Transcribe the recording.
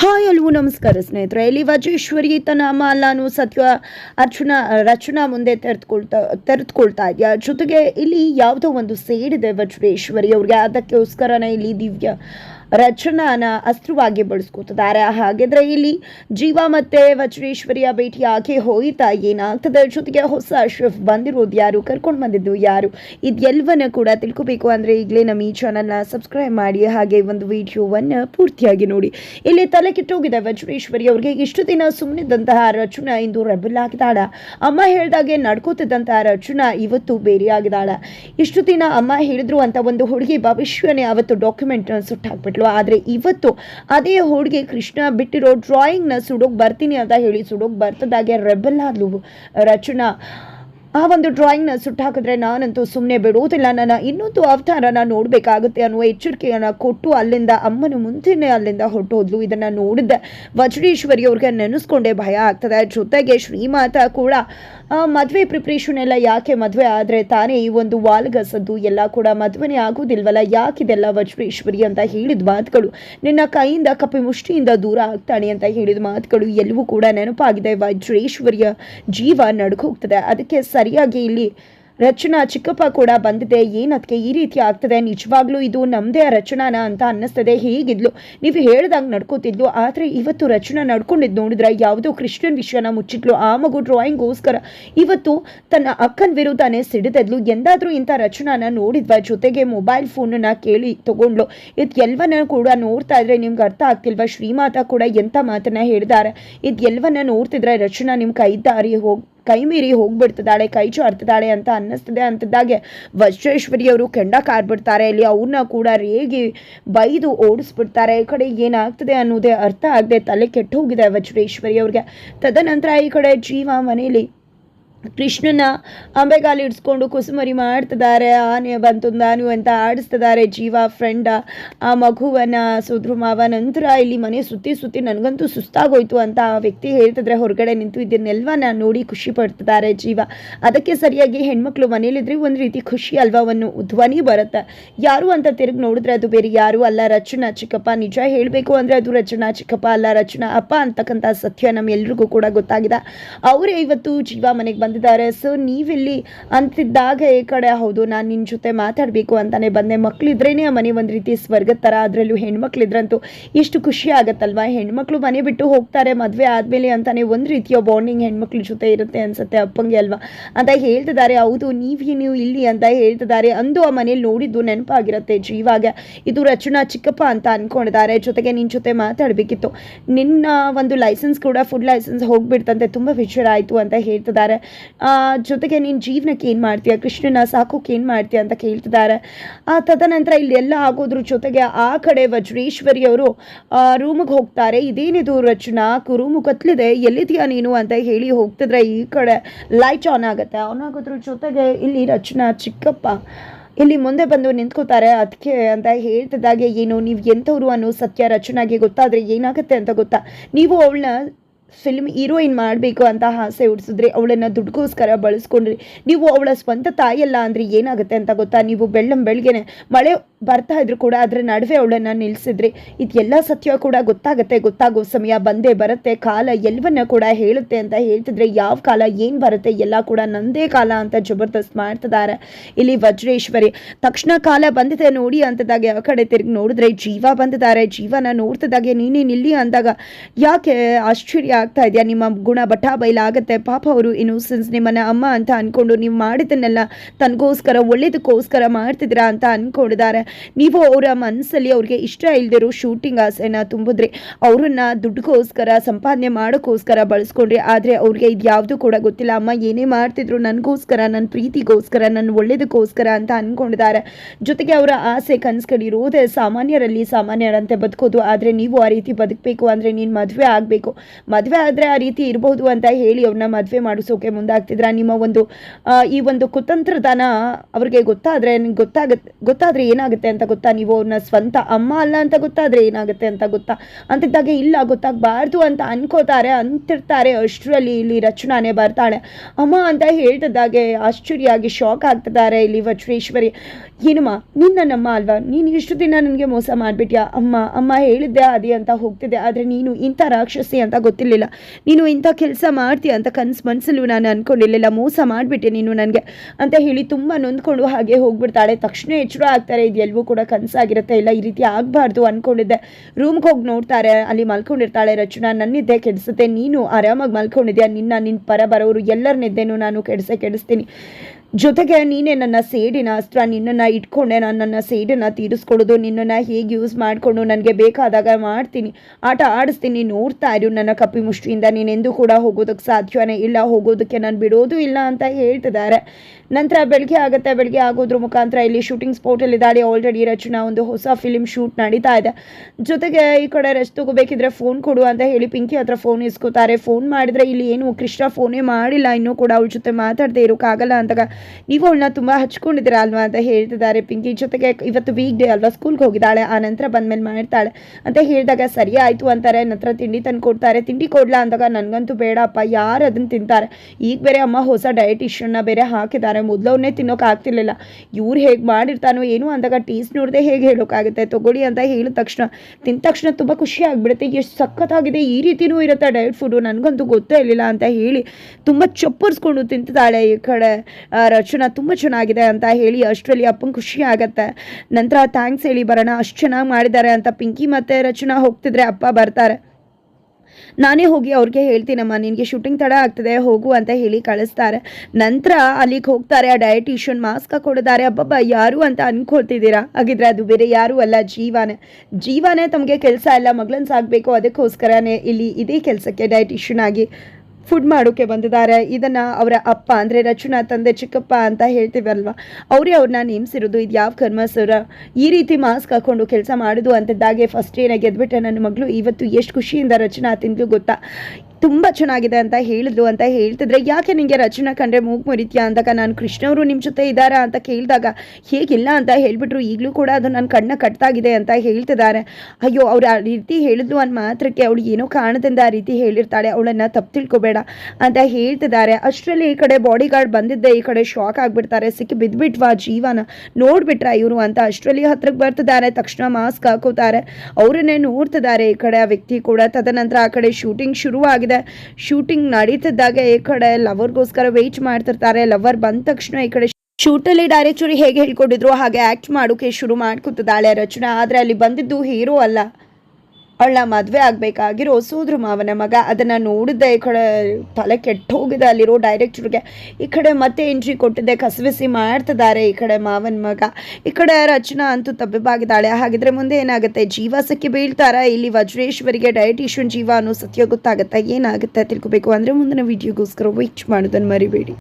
Hi ಅಲ್ವು, ನಮಸ್ಕಾರ ಸ್ನೇಹಿತರೆ. ಇಲ್ಲಿ ವಜೇಶ್ವರಿ ತನ್ನ ಅಲ್ಲಾನು ಸತ್ಯ ಅರ್ಚನಾ, ರಚನಾ ಮುಂದೆ ತೆರೆದುಕೊಳ್ತಾ ತೆರೆದುಕೊಳ್ತಾ ಇದೆಯಾ? ಜೊತೆಗೆ ಇಲ್ಲಿ ಯಾವುದೋ ಒಂದು ಸೇಡಿದೆ ವಜ್ರೇಶ್ವರಿ ಅವ್ರಿಗೆ. ಅದಕ್ಕೋಸ್ಕರನೇ ಇಲ್ಲಿ ದಿವ್ಯ ರಚನಾನ ಅಸ್ತ್ರವಾಗಿ ಬಳಸ್ಕೊತಿದ್ದಾರೆ. ಹಾಗಿದ್ರೆ ಇಲ್ಲಿ ಜೀವ ಮತ್ತೆ ವಜ್ರೇಶ್ವರಿಯ ಭೇಟಿಯಾಗಿ ಹೋಯಿತಾ ಏನಾಗ್ತದೆ? ಜೊತೆಗೆ ಹೊಸ ಶೆಫ್ ಬಂದಿರೋದು ಯಾರು? ಕರ್ಕೊಂಡು ಬಂದಿದ್ದು ಯಾರು? ಇದೆಲ್ಲವನ್ನ ಕೂಡ ತಿಳ್ಕೊಬೇಕು ಅಂದರೆ ಈಗಲೇ ನಮ್ಮ ಈ ಚಾನಲ್ನ ಸಬ್ಸ್ಕ್ರೈಬ್ ಮಾಡಿ, ಹಾಗೆ ಒಂದು ವಿಡಿಯೋವನ್ನು ಪೂರ್ತಿಯಾಗಿ ನೋಡಿ. ಇಲ್ಲಿ ತಲೆ ಕೆಟ್ಟೋಗಿದೆ ವಜ್ರೇಶ್ವರಿ ಅವ್ರಿಗೆ. ಇಷ್ಟು ದಿನ ಸುಮ್ಮನಿದ್ದಂತಹ ರಚನಾ ಇಂದು ರೆಬಲ್ ಆಗಿದ್ದಾಳ ಅಮ್ಮ ಹೇಳಿದಾಗೆ ನಡ್ಕೋತಿದ್ದಂತಹ ರಚನಾ ಇವತ್ತು ಬೇರೆಯಾಗಿದ್ದಾಳ ಇಷ್ಟು ದಿನ ಅಮ್ಮ ಹೇಳಿದ್ರು ಅಂತ ಒಂದು ಹುಡುಗಿ ಭವಿಷ್ಯನೇ ಅವತ್ತು ಡಾಕ್ಯುಮೆಂಟ್ ಆದರೆ ಇವತ್ತು ಅದೇ ಹುಡುಗಿ ಕೃಷ್ಣ ಬಿಟ್ಟಿರೋ ಡ್ರಾಯಿಂಗ್ನ ಸುಡೋಕ್ ಬರ್ತೀನಿ ಅಂತ ಹೇಳಿ ಸುಡೋಕ್ ಬರ್ತದಾಗೆ ರೆಬಲ್ ಆದ್ಲು, ರಚನಾ. ಆ ಒಂದು ಡ್ರಾಯಿಂಗ್ನ ಸುಟ್ಟಾಕಿದ್ರೆ ನಾನಂತೂ ಸುಮ್ಮನೆ ಬಿಡುವುದಿಲ್ಲ. ನನ್ನ ಇನ್ನೊಂದು ಅವತಾರನ ನೋಡಬೇಕಾಗುತ್ತೆ ಅನ್ನುವ ಎಚ್ಚರಿಕೆಯನ್ನು ಕೊಟ್ಟು ಅಲ್ಲಿಂದ ಅಮ್ಮನ ಮುಂಚೆನೇ ಅಲ್ಲಿಂದ ಹೊರಟೋದ್ಲು. ಇದನ್ನು ನೋಡಿದ್ದೆ ವಜ್ರೇಶ್ವರಿ ಅವ್ರಿಗೆ ನೆನೆಸ್ಕೊಂಡೆ ಭಯ ಆಗ್ತದೆ. ಜೊತೆಗೆ ಶ್ರೀಮಾತ ಕೂಡ ಮದುವೆ ಪ್ರಿಪ್ರೇಷನ್ ಎಲ್ಲ ಯಾಕೆ ಮದುವೆ ಆದರೆ ತಾನೇ ಈ ಒಂದು ವಾಲ್ಗಸದ್ದು ಎಲ್ಲ ಕೂಡ ಮದುವೆನೇ ಆಗೋದಿಲ್ವಲ್ಲ? ಯಾಕಿದೆಲ್ಲ ವಜ್ರೇಶ್ವರಿ ಅಂತ ಹೇಳಿದ ಮಾತುಗಳು? ನಿನ್ನ ಕೈಯಿಂದ ಕಪಿ ಮುಷ್ಟಿಯಿಂದ ದೂರ ಆಗ್ತಾನೆ ಅಂತ ಹೇಳಿದ ಮಾತುಗಳು ಎಲ್ಲವೂ ಕೂಡ ನೆನಪಾಗಿದೆ. ವಜ್ರೇಶ್ವರಿಯ ಜೀವ ನಡ್ಕೋಗ್ತದೆ ಅದಕ್ಕೆ ಸರಿಯಾಗಿ ಇಲ್ಲಿ ರಚನಾ ಚಿಕ್ಕಪ್ಪ ಕೂಡ ಬಂದಿದೆ. ಏನದಕ್ಕೆ ಈ ರೀತಿ ಆಗ್ತದೆ? ನಿಜವಾಗ್ಲೂ ಇದು ನಮ್ಮದೇ ರಚನಾನ ಅಂತ ಅನ್ನಿಸ್ತದೆ. ಹೇಗಿದ್ಲು. ನೀವು ಹೇಳ್ದಂಗೆ ನಡ್ಕೋತಿದ್ಲು. ಆದರೆ ಇವತ್ತು ರಚನಾ ನಡ್ಕೊಂಡಿದ್ದು ನೋಡಿದ್ರೆ ಯಾವುದೋ ಕ್ರಿಶ್ಚಿಯನ್ ವಿಷಯನ ಮುಚ್ಚಿದ್ಲು. ಆ ಮಗು ಡ್ರಾಯಿಂಗ್ಗೋಸ್ಕರ ಇವತ್ತು ತನ್ನ ಅಕ್ಕನ ವಿರುದ್ಧನೇ ಸಿಡಿದದ್ಲು. ಎಂದಾದರೂ ಇಂಥ ರಚನಾನ ನೋಡಿದ್ವ? ಜೊತೆಗೆ ಮೊಬೈಲ್ ಫೋನನ್ನ ಕೇಳಿ ತೊಗೊಂಡ್ಲು. ಇದು ಎಲ್ಲವನ್ನ ಕೂಡ ನೋಡ್ತಾ ಇದ್ರೆ ನಿಮ್ಗೆ ಅರ್ಥ ಆಗ್ತಿಲ್ವಾ? ಶ್ರೀಮಾತ ಕೂಡ ಎಂಥ ಮಾತನ್ನ ಹೇಳಿದ್ದಾರೆ ಇದು ಎಲ್ಲವನ್ನ ನೋಡ್ತಿದ್ರೆ ರಚನಾ ನಿಮ್ಮ ಕೈ ದಾರಿ ಹೋಗಿ ಕೈ ಮೀರಿ ಹೋಗ್ಬಿಡ್ತಿದ್ದಾಳೆ, ಕೈ ಚಾರ್ತಿದ್ದಾಳೆ ಅಂತ ಅನ್ನಿಸ್ತದೆ ಅಂತಿದ್ದಾಗೆ ವಜ್ರೇಶ್ವರಿ ಅವರು ಕೆಂಡ ಕಾರ್ಬಿಡ್ತಾರೆ. ಇಲ್ಲಿ ಅವ್ರನ್ನ ಕೂಡ ರೇಗಿ ಬೈದು ಓಡಿಸ್ಬಿಡ್ತಾರೆ. ಈ ಕಡೆ ಏನಾಗ್ತದೆ ಅನ್ನೋದೇ ಅರ್ಥ ಆಗದೆ ತಲೆ ಕೆಟ್ಟು ಹೋಗಿದೆ ವಜ್ರೇಶ್ವರಿ ಅವ್ರಿಗೆ. ತದನಂತರ ಈ ಕಡೆ ಜೀವ ಮನೇಲಿ ಕೃಷ್ಣನ ಅಂಬೆಗಾಲು ಇಡ್ಸ್ಕೊಂಡು ಕುಸುಮರಿ ಮಾಡ್ತಿದ್ದಾರೆ. ಆನೆ ಬಂತು ನಾನು ಅಂತ ಆಡಿಸ್ತಿದ್ದಾರೆ. ಜೀವ, ಫ್ರೆಂಡ, ಆ ಮಗುವನ್ನ ಸುಧ್ರುಮಾವ ನಂತರ ಇಲ್ಲಿ ಮನೆ ಸುತ್ತಿ ಸುತ್ತಿ ನನಗಂತೂ ಸುಸ್ತಾಗೋಯ್ತು ಅಂತ ಆ ವ್ಯಕ್ತಿ ಹೇಳ್ತಿದ್ರೆ ಹೊರಗಡೆ ನಿಂತು ಇದನ್ನೆಲ್ವನ್ನ ನೋಡಿ ಖುಷಿ ಪಡ್ತಿದ್ದಾರೆ ಜೀವ. ಅದಕ್ಕೆ ಸರಿಯಾಗಿ ಹೆಣ್ಮಕ್ಳು ಮನೇಲಿದ್ರೆ ಒಂದು ರೀತಿ ಖುಷಿ ಅಲ್ವವನ್ನು ಧ್ವನಿ ಬರುತ್ತೆ. ಯಾರು ಅಂತ ತಿರುಗಿ ನೋಡಿದ್ರೆ ಅದು ಬೇರೆ. ಯಾರು ಅಲ್ಲ, ರಚನಾ ಚಿಕ್ಕಪ್ಪ. ನಿಜ ಹೇಳಬೇಕು ಅಂದರೆ ಅದು ರಚನಾ ಚಿಕ್ಕಪ್ಪ ಅಲ್ಲ, ರಚನಾ ಅಪ್ಪ ಅಂತಕ್ಕಂಥ ಸತ್ಯ ನಮ್ಮೆಲ್ರಿಗೂ ಕೂಡ ಗೊತ್ತಾಗಿದೆ. ಅವರೇ ಇವತ್ತು ಜೀವ ಮನೆಗೆ ಬಂದಿದ್ದಾರೆ. ಸೊ ನೀವಿಲ್ಲಿ ಅಂತಿದ್ದಾಗ ಈ ಕಡೆ, ಹೌದು, ನಾನು ನಿನ್ನ ಜೊತೆ ಮಾತಾಡಬೇಕು ಅಂತಲೇ ಬಂದೆ. ಮಕ್ಕಳಿದ್ರೇ ಆ ಮನೆ ಒಂದು ರೀತಿ ಸ್ವರ್ಗದ ಥರ ಅದರಲ್ಲೂ ಹೆಣ್ಮಕ್ಳಿದ್ರಂತೂ ಎಷ್ಟು ಖುಷಿ ಆಗುತ್ತಲ್ವಾ? ಹೆಣ್ಮಕ್ಳು ಮನೆ ಬಿಟ್ಟು ಹೋಗ್ತಾರೆ, ಮದುವೆ ಆದಮೇಲೆ ಅಂತಲೇ ಒಂದು ರೀತಿಯ ಬಾಂಡಿಂಗ್ ಹೆಣ್ಮಕ್ಳ ಜೊತೆ ಇರುತ್ತೆ ಅನ್ಸುತ್ತೆ ಅಪ್ಪಂಗೆ ಅಲ್ವಾ? ಅಂತ ಹೇಳ್ತಿದ್ದಾರೆ. ಹೌದು ನೀವೇ ನೀವು ಇಲ್ಲಿ ಅಂತ ಹೇಳ್ತಿದ್ದಾರೆ. ಅಂದು ಆ ಮನೇಲಿ ನೋಡಿದ್ದು ನೆನಪಾಗಿರುತ್ತೆ. ಜೀವಾಗ ಇದು ರಚನಾ ಚಿಕ್ಕಪ್ಪ ಅಂತ ಅನ್ಕೊಂಡಿದ್ದಾರೆ. ಜೊತೆಗೆ ನಿನ್ನ ಜೊತೆ ಮಾತಾಡಬೇಕಿತ್ತು. ನಿನ್ನ ಒಂದು ಲೈಸೆನ್ಸ್ ಕೂಡ ಫುಡ್ ಲೈಸೆನ್ಸ್ ಹೋಗ್ಬಿಡ್ತಂತೆ. ತುಂಬ ವಿಚಾರ ಆಯಿತು ಅಂತ ಹೇಳ್ತಿದ್ದಾರೆ. ಜೊತೆಗೆ ನೀನು ಜೀವನಕ್ಕೆ ಏನು ಮಾಡ್ತೀಯ? ಕೃಷ್ಣನ ಸಾಕೋಕೆ ಏನು ಮಾಡ್ತೀಯ ಅಂತ ಕೇಳ್ತಿದ್ದಾರೆ. ಆ, ತದನಂತರ ಇಲ್ಲಿ ಎಲ್ಲ ಆಗೋದ್ರ ಜೊತೆಗೆ ಆ ಕಡೆ ವಜ್ರೇಶ್ವರಿಯವರು ರೂಮಿಗೆ ಹೋಗ್ತಾರೆ. ಇದೇನಿದು ರಚನಾ? ರೂಮು ಕತ್ಲಿದೆ. ಎಲ್ಲಿದೆಯಾ ನೀನು ಅಂತ ಹೇಳಿ ಹೋಗ್ತಿದ್ರೆ ಈ ಕಡೆ ಲೈಟ್ ಆನ್ ಆಗುತ್ತೆ. ಆನ್ ಆಗೋದ್ರ ಜೊತೆಗೆ ಇಲ್ಲಿ ರಚನಾ, ಚಿಕ್ಕಪ್ಪ ಇಲ್ಲಿ ಮುಂದೆ ಬಂದು ನಿಂತ್ಕೋತಾರೆ ಅದಕ್ಕೆ ಅಂತ ಹೇಳ್ತಿದ್ದಾಗೆ, ಏನು, ನೀವು ಎಂಥವ್ರು ಅನ್ನೋ ಸತ್ಯ ರಚನಾಗೆ ಗೊತ್ತಾದರೆ ಏನಾಗುತ್ತೆ ಅಂತ ಗೊತ್ತಾ? ನೀವು ಅವಳನ್ನ ಫಿಲ್ಮ್ ಹೀರೋಯಿನ್ ಮಾಡಬೇಕು ಅಂತ ಆಸೆ ಹುಡ್ಸಿದ್ರೆ ಅವಳನ್ನ ದುಡ್ಗೋಸ್ಕರ ಬಳಸ್ಕೊಂಡ್ರಿ. ನೀವು ಅವಳ ಸ್ವಂತ ತಾಯಿಯಲ್ಲ ಅಂದರೆ ಏನಾಗುತ್ತೆ ಅಂತ ಗೊತ್ತಾ? ನೀವು ಬೆಳ್ಳಂ ಬೆಳಗ್ಗೆನೆ ಮಳೆ ಬರ್ತಾ ಇದ್ರು ಕೂಡ ಅದರ ನಡುವೆ ಅವಳನ್ನು ನಿಲ್ಲಿಸಿದ್ರಿ ಇದೆಲ್ಲ ಸತ್ಯ ಕೂಡ ಗೊತ್ತಾಗುತ್ತೆ, ಗೊತ್ತಾಗೋ ಸಮಯ ಬಂದೇ ಬರುತ್ತೆ. ಕಾಲ ಎಲ್ಲವನ್ನ ಕೂಡ ಹೇಳುತ್ತೆ ಅಂತ ಹೇಳ್ತಿದ್ರೆ ಯಾವ ಕಾಲ, ಏನು ಬರುತ್ತೆ, ಎಲ್ಲ ಕೂಡ ನಂದೇ ಕಾಲ ಅಂತ ಜಬರ್ದಸ್ತ್ ಮಾಡ್ತಿದ್ದಾರೆ ಇಲ್ಲಿ ವಜ್ರೇಶ್ವರಿ, ತಕ್ಷಣ ಕಾಲ ಬಂದಿದೆ ನೋಡಿ ಅಂತದಾಗ ಯಾವ ಕಡೆ ತಿರುಗಿ ನೋಡಿದ್ರೆ ಜೀವ ಬಂದಿದ್ದಾರೆ. ಜೀವನ ನೋಡ್ತಿದ್ದಾಗೆ, ನೀನೇ ನಿಲ್ಲಿ ಅಂದಾಗ ಯಾಕೆ ಆಶ್ಚರ್ಯ ಆಗ್ತಾ ಇದೆಯಾ? ನಿಮ್ಮ ಗುಣ ಬಟಾ ಬೈಲಾಗುತ್ತೆ ಪಾಪ ಅವರು ಇನ್ನೂಸೆನ್ಸ್ ನಿಮ್ಮನ್ನ ಅಮ್ಮ ಅಂತ ಅನ್ಕೊಂಡು ನೀವು ಮಾಡಿದ್ದನ್ನೆಲ್ಲ ತನಗೋಸ್ಕರ, ಒಳ್ಳೇದಕ್ಕೋಸ್ಕರ ಮಾಡ್ತಿದ್ದೀರಾ ಅಂತ ಅನ್ಕೊಂಡಿದ್ದಾರೆ. ನೀವು ಅವರ ಮನಸ್ಸಲ್ಲಿ ಅವ್ರಿಗೆ ಇಷ್ಟ ಇಲ್ದಿರೋ ಶೂಟಿಂಗ್ ಆಸೆನ ತುಂಬಿದ್ರೆ ಅವ್ರನ್ನ ದುಡ್ಡುಗೋಸ್ಕರ, ಸಂಪಾದನೆ ಮಾಡೋಕ್ಕೋಸ್ಕರ ಬಳಸ್ಕೊಂಡ್ರಿ ಆದರೆ ಅವ್ರಿಗೆ ಇದು ಯಾವುದು ಕೂಡ ಗೊತ್ತಿಲ್ಲ. ಅಮ್ಮ ಏನೇ ಮಾಡ್ತಿದ್ರು ನನಗೋಸ್ಕರ ನನ್ನ ಪ್ರೀತಿಗೋಸ್ಕರ ನನ್ನ ಒಳ್ಳೇದಕ್ಕೋಸ್ಕರ ಅಂತ ಅನ್ಕೊಂಡಿದ್ದಾರೆ. ಜೊತೆಗೆ ಅವರ ಆಸೆ ಕನಸುಗಳಿರೋದೇ ಸಾಮಾನ್ಯರಲ್ಲಿ ಸಾಮಾನ್ಯರಂತೆ ಬದುಕೋದು. ಆದರೆ ನೀವು ಆ ರೀತಿ ಬದುಕಬೇಕು ಅಂದರೆ ನೀನು ಮದುವೆ ಆಗಬೇಕು. ಮದುವೆ ಆದರೆ ಆ ರೀತಿ ಇರಬಹುದು ಅಂತ ಹೇಳಿ ಅವ್ರನ್ನ ಮದುವೆ ಮಾಡಿಸೋಕೆ ಮುಂದಾಗ್ತಿದ್ರ. ನಿಮ್ಮ ಒಂದು ಈ ಒಂದು ಕುತಂತ್ರದಾನ ಅವ್ರಿಗೆ ಗೊತ್ತಾದರೆ ಗೊತ್ತಾಗುತ್ತೆ ಗೊತ್ತಾದರೆ ಏನಾಗುತ್ತೆ? ಏನಾಗುತ್ತೆ ಅಂತ ಗೊತ್ತಾ? ನೀವು ಅವ್ರನ್ನ ಸ್ವಂತ ಅಮ್ಮ ಅಲ್ಲ ಅಂತ ಗೊತ್ತಾದರೆ ಏನಾಗುತ್ತೆ ಅಂತ ಗೊತ್ತಾ? ಅಂತಿದ್ದಾಗ ಇಲ್ಲ, ಗೊತ್ತಾಗಬಾರ್ದು ಅಂತ ಅನ್ಕೋತಾರೆ, ಅಂತಿರ್ತಾರೆ. ಅಷ್ಟರಲ್ಲಿ ಇಲ್ಲಿ ರಚನಾನೇ ಬರ್ತಾಳೆ. ಅಮ್ಮ ಅಂತ ಹೇಳ್ತಿದ್ದಾಗೆ ಆಶ್ಚರ್ಯ ಆಗಿ ಶಾಕ್ ಆಗ್ತಿದ್ದಾರೆ ಇಲ್ಲಿ ವಜ್ರೇಶ್ವರಿ. ಏನಮ್ಮ ನೀನು ನನ್ನಮ್ಮ ಅಲ್ವಾ? ನೀನು ಇಷ್ಟು ದಿನ ನನಗೆ ಮೋಸ ಮಾಡಿಬಿಟ್ಯಾ? ಅಮ್ಮ ಅಮ್ಮ ಹೇಳಿದ್ದೆ ಅದೇ ಅಂತ ಹೋಗ್ತಿದ್ದೆ. ಆದರೆ ನೀನು ಇಂಥ ರಾಕ್ಷಸಿ ಅಂತ ಗೊತ್ತಿರಲಿಲ್ಲ. ನೀನು ಇಂಥ ಕೆಲಸ ಮಾಡ್ತೀಯ ಅಂತ ಕನ್ಸು ಮನಸ್ಸಲ್ಲೂ ನಾನು ಅಂದ್ಕೊಂಡಿರಲಿಲ್ಲ ಮೋಸ ಮಾಡಿಬಿಟ್ಟೆ ನೀನು ನನಗೆ ಅಂತ ಹೇಳಿ ತುಂಬ ನೊಂದ್ಕೊಂಡು ಹಾಗೆ ಹೋಗ್ಬಿಡ್ತಾಳೆ. ತಕ್ಷಣ ಎಚ್ಚರ ಆಗ್ತಾರೆ. ಇದು ಎಲ್ಲವೂ ಕೂಡ ಕನಸಾಗಿರುತ್ತೆ. ಇಲ್ಲ, ಈ ರೀತಿ ಆಗಬಾರ್ದು ಅಂದ್ಕೊಂಡಿದ್ದೆ ರೂಮ್ಗೆ ಹೋಗಿ ನೋಡ್ತಾರೆ. ಅಲ್ಲಿ ಮಲ್ಕೊಂಡಿರ್ತಾಳೆ ರಚನಾ. ನನ್ನಿದ್ದೆ ಕೆಡಿಸುತ್ತೆ. ನೀನು ಆರಾಮಾಗಿ ಮಲ್ಕೊಂಡಿದ್ಯಾ? ನಿನ್ನ ನಿನ್ನ ಪರ ಬರೋರು ನಿದ್ದೆನೂ ನಾನು ಕೆಡಿಸೇ ಕೆಡಿಸ್ತೀನಿ. ಜೊತೆಗೆ ನೀನೇ ನನ್ನ ಸೇಡಿನ ಅಸ್ತ್ರ, ನಿನ್ನನ್ನು ಇಟ್ಕೊಂಡೆ, ನಾನು ನನ್ನ ಸೇಡನ್ನು ತೀರಿಸ್ಕೊಡೋದು ನಿನ್ನನ್ನು ಹೇಗೆ ಯೂಸ್ ಮಾಡಿಕೊಂಡು ನನಗೆ ಬೇಕಾದಾಗ ಮಾಡ್ತೀನಿ. ಆಟ ಆಡಿಸ್ತೀನಿ, ನೋಡ್ತಾ ಇರು ನನ್ನ ಕಪ್ಪಿ ಮುಷ್ಟಿಯಿಂದ. ನೀನೆಂದು ಕೂಡ ಹೋಗೋದಕ್ಕೆ ಸಾಧ್ಯವೇ ಇಲ್ಲ, ಹೋಗೋದಕ್ಕೆ ನಾನು ಬಿಡೋದು ಇಲ್ಲ ಅಂತ ಹೇಳ್ತಿದ್ದಾರೆ. ನಂತರ ಬೆಳಗ್ಗೆ ಆಗುತ್ತೆ ಬೆಳಗ್ಗೆ ಆಗೋದ್ರ ಮುಖಾಂತರ ಇಲ್ಲಿ ಶೂಟಿಂಗ್ ಸ್ಪಾಟಲ್ಲಿದ್ದಾಳೆ ಆಲ್ರೆಡಿ ರಚನಾ ಒಂದು ಹೊಸ ಫಿಲಿಮ್ ಶೂಟ್ ನಡೀತಾ ಇದೆ. ಜೊತೆಗೆ ಈ ಕಡೆ ರೆಸ್ಟ್ ತಗೋಬೇಕಿದ್ರೆ ಫೋನ್ ಕೊಡು ಅಂತ ಹೇಳಿ ಪಿಂಕಿ ಹತ್ರ ಫೋನ್ ಇಸ್ಕೋತಾರೆ ಫೋನ್ ಮಾಡಿದ್ರೆ ಇಲ್ಲಿ ಏನು, ಕೃಷ್ಣ ಫೋನೇ ಮಾಡಿಲ್ಲ, ಇನ್ನೂ ಕೂಡ ಅವ್ರ ಜೊತೆ ಮಾತಾಡದೆ ಇರೋಕ್ಕಾಗಲ್ಲ ಅಂತಾಗ ನೀವು ಅವಳನ್ನ ತುಂಬ ಹಚ್ಕೊಂಡಿದ್ದೀರಾ ಅಲ್ವಾ ಅಂತ ಹೇಳ್ತಿದ್ದಾರೆ. ಪಿಂಕಿ ಜೊತೆಗೆ ಇವತ್ತು ವೀಕ್ ಡೇ ಅಲ್ವಾ? ಸ್ಕೂಲ್ಗೆ ಹೋಗಿದ್ದಾಳೆ, ಆ ನಂತರ ಬಂದಮೇಲೆ ಮಾಡ್ತಾಳೆ ಅಂತ ಹೇಳಿದಾಗ ಸರಿ ಆಯಿತು ಅಂತಾರೆ. ನಂತರ ತಿಂಡಿ ತಂದು ಕೊಡ್ತಾರೆ. ತಿಂಡಿ ಕೊಡ್ಲಾ ಅಂದಾಗ ನನಗಂತೂ ಬೇಡಪ್ಪ, ಯಾರು ಅದನ್ನು ತಿಂತಾರೆ? ಈಗ ಬೇರೆ ಅಮ್ಮ ಹೊಸ ಡಯಟಿಷನ್ನ ಬೇರೆ ಹಾಕಿದ್ದಾರೆ. ಮೊದಲವನ್ನೇ ತಿನ್ನೋಕೆ ಆಗ್ತಿರ್ಲಿಲ್ಲ. ಇವ್ರು ಹೇಗೆ ಮಾಡಿರ್ತಾನೋ ಏನು ಅಂದಾಗ ಟೇಸ್ಟ್ ನೋಡದೆ ಹೇಗೆ ಹೇಳೋಕ್ಕಾಗುತ್ತೆ ತೊಗೊಳ್ಳಿ ಅಂತ ಹೇಳಿದ ತಕ್ಷಣ, ತಿಂದ ತಕ್ಷಣ ತುಂಬ ಖುಷಿ ಆಗಿಬಿಡುತ್ತೆ. ಎಷ್ಟು ಸಖತ್ತಾಗಿದೆ, ಈ ರೀತಿನೂ ಇರುತ್ತೆ ಡಯಟ್ ಫುಡ್ಡು ನನಗಂತೂ ಗೊತ್ತೇ ಇರಲಿಲ್ಲ ಅಂತ ಹೇಳಿ ತುಂಬ ಚಪ್ಪರ್ಸ್ಕೊಂಡು ತಿಂತಿದ್ದಾಳೆ ಈ ಕಡೆ. ರಚನಾ ತುಂಬ ಚೆನ್ನಾಗಿದೆ ಅಂತ ಹೇಳಿ ಅಷ್ಟರಲ್ಲಿ ಅಪ್ಪಂಗೆ ಖುಷಿ ಆಗತ್ತೆ. ನಂತರ ಥ್ಯಾಂಕ್ಸ್ ಹೇಳಿ ಬರೋಣ. ಅಷ್ಟು ಚೆನ್ನಾಗಿ ಮಾಡಿದ್ದಾರೆ ಅಂತ ಪಿಂಕಿ ಮತ್ತು ರಚನಾ ಹೋಗ್ತಿದ್ರೆ ಅಪ್ಪ ಬರ್ತಾರೆ. ನಾನೇ ಹೋಗಿ ಅವ್ರಿಗೆ ಹೇಳ್ತೀನಮ್ಮ, ನಿನಗೆ ಶೂಟಿಂಗ್ ತಡ ಆಗ್ತದೆ, ಹೋಗು ಅಂತ ಹೇಳಿ ಕಳಿಸ್ತಾರೆ. ನಂತರ ಅಲ್ಲಿಗೆ ಹೋಗ್ತಾರೆ, ಆ ಡಯಟಿಷಿಯನ್ ಮಾಸ್ಕ್ ಹಾಕೊಂಡಿದ್ದಾರೆ, ಅಬ್ಬಬ್ಬ, ಯಾರು ಅಂತ ಅನ್ಕೊಳ್ತಿದ್ದೀರಾ? ಹಾಗಿದ್ರೆ ಅದು ಬೇರೆ ಯಾರು ಅಲ್ಲ, ಜೀವಾನೇ. ಜೀವಾನೇ ತಮಗೆ ಕೆಲಸ ಇಲ್ಲ ಮಗಳನ್ನ ಸಾಕಬೇಕು, ಅದಕ್ಕೋಸ್ಕರನೇ ಇಲ್ಲಿ ಇದೇ ಕೆಲಸಕ್ಕೆ ಡಯಟಿಷಿಯನ್ ಆಗಿ. ಫುಡ್ ಮಾಡೋಕ್ಕೆ ಬಂದಿದ್ದಾರೆ. ಇದನ್ನು ಅವರ ಅಪ್ಪ, ಅಂದರೆ ರಚನಾ ತಂದೆ ಚಿಕ್ಕಪ್ಪ ಅಂತ ಹೇಳ್ತೀವಲ್ವ? ಅವರೇ ಅವ್ರನ್ನ ನೇಮಿಸಿರೋದು ಇದು ಯಾವ ಕರ್ಮ ಸರ? ಈ ರೀತಿ ಮಾಸ್ಕ್ ಹಾಕೊಂಡು ಕೆಲಸ ಮಾಡೋದು ಅಂತಿದ್ದಾಗೆ ಫಸ್ಟ್ ಏನಾಗಿ ಗೆದ್ಬಿಟ್ಟೆ ನನ್ನ ಮಗಳು? ಇವತ್ತು ಎಷ್ಟು ಖುಷಿಯಿಂದ ರಚನಾ ತಿಂದು ಗೊತ್ತಾ? ತುಂಬ ಚೆನ್ನಾಗಿದೆ ಅಂತ ಹೇಳಿದ್ರು ಅಂತ ಹೇಳ್ತಿದ್ರೆ, ಯಾಕೆ ನಿಮಗೆ ರಚನಾ ಕಂಡ್ರೆ ಮೂಗು ಮುರಿತೀಯಾ ಅಂದಾಗ? ನಾನು ಕೃಷ್ಣವರು ನಿಮ್ಮ ಜೊತೆ ಇದ್ದಾರಾ ಅಂತ ಕೇಳಿದಾಗ, ಹೇಗಿಲ್ಲ ಅಂತ ಹೇಳಿಬಿಟ್ರು, ಈಗಲೂ ಕೂಡ ಅದು ನನ್ನ ಕಣ್ಣ ಕಟ್ತಾಗಿದೆ ಅಂತ ಹೇಳ್ತಿದ್ದಾರೆ. ಅಯ್ಯೋ, ಅವ್ರು ಆ ರೀತಿ ಹೇಳಿದ್ಲು ಅಂದ ಮಾತ್ರಕ್ಕೆ ಅವಳು ಏನೋ ಕಾರಣದಿಂದ ಆ ರೀತಿ ಹೇಳಿರ್ತಾಳೆ, ಅವಳನ್ನು ತಪ್ಪು ತಿಳ್ಕೊಬೇಡ. ಅಂತ ಹೇಳ್ತಿದ್ದಾರೆ. ಅಷ್ಟರಲ್ಲಿ ಈ ಕಡೆ ಬಾಡಿ ಗಾರ್ಡ್ ಬಂದಿದ್ದೆ ಈ ಕಡೆ ಶಾಕ್ ಆಗಿಬಿಡ್ತಾರೆ. ಸಿಕ್ಕಿ ಬಿದ್ದುಬಿಟ್ವಾ ಜೀವನ? ನೋಡ್ಬಿಟ್ರ ಇವರು ಅಂತ ಅಷ್ಟರಲ್ಲಿ ಹತ್ರಕ್ಕೆ ಬರ್ತಿದ್ದಾರೆ. ತಕ್ಷಣ ಮಾಸ್ಕ್ ಹಾಕೋತಾರೆ. ಅವರನ್ನೇ ನೋಡ್ತಿದ್ದಾರೆ ಈ ಕಡೆ ಆ ವ್ಯಕ್ತಿ ಕೂಡ. ತದನಂತರ ಆ ಕಡೆ ಶೂಟಿಂಗ್ ಶುರುವಾಗಿದೆ. ಶೂಟಿಂಗ್ ನಡೀತಿದ್ದಾಗ ಈ ಕಡೆ ಲವರ್ಗೋಸ್ಕರ ವೆಯ್ಟ್ ಮಾಡ್ತಿರ್ತಾರೆ. ಲವರ್ ಬಂದ ತಕ್ಷಣ ಈ ಕಡೆ ಶೂಟಲ್ಲಿ ಡೈರೆಕ್ಟರಿ ಹೇಗೆ ಹೇಳ್ಕೊಂಡಿದ್ರು? ಹಾಗೆ ಆ್ಯಕ್ಟ್ ಮಾಡೋಕೆ ಶುರು ಮಾಡ್ಕೊತಿದ್ದಾಳೆ ರಚನಾ. ಆದರೆ ಅಲ್ಲಿ ಬಂದಿದ್ದು ಹೀರೋ ಅಲ್ಲ. ಅವಳ ಮದುವೆ ಆಗಬೇಕಾಗಿರೋ ಸೋದ್ರ ಮಾವನ ಮಗ ಅದನ್ನು ನೋಡಿದ್ದೆ ಈ ಕಡೆ ತಲೆ ಕೆಟ್ಟು ಹೋಗಿದೆ ಅಲ್ಲಿರೋ ಡೈರೆಕ್ಟ್ರಿಗೆ. ಈ ಕಡೆ ಮತ್ತೆ ಎಂಟ್ರಿ ಕೊಟ್ಟಿದ್ದೆ ಕಸವಿಸಿ ಮಾಡ್ತಿದ್ದಾರೆ ಈ ಕಡೆ ಮಾವನ ಮಗ. ಈ ಕಡೆ ರಚನಾ ಅಂತೂ ತಬ್ಬಿಬಾಗಿದ್ದಾಳೆ ಹಾಗಿದ್ರೆ ಮುಂದೆ ಏನಾಗುತ್ತೆ? ಜೀವ ಸಕ್ಕಿ ಬೀಳ್ತಾರ? ಇಲ್ಲಿ ವಜ್ರೇಶ್ವರಿಗೆ ಡಯಟಿಷಿಯನ್ ಜೀವ ಅನ್ನೋ ಸತ್ಯ ಗೊತ್ತಾಗುತ್ತೆ? ಏನಾಗುತ್ತೆ ತಿಳ್ಕೊಬೇಕು? ಅಂದರೆ ಮುಂದಿನ ವಿಡಿಯೋಗೋಸ್ಕರ ವೆಯ್ಟ್ ಮಾಡೋದನ್ನು ಮರಿಬೇಡಿ.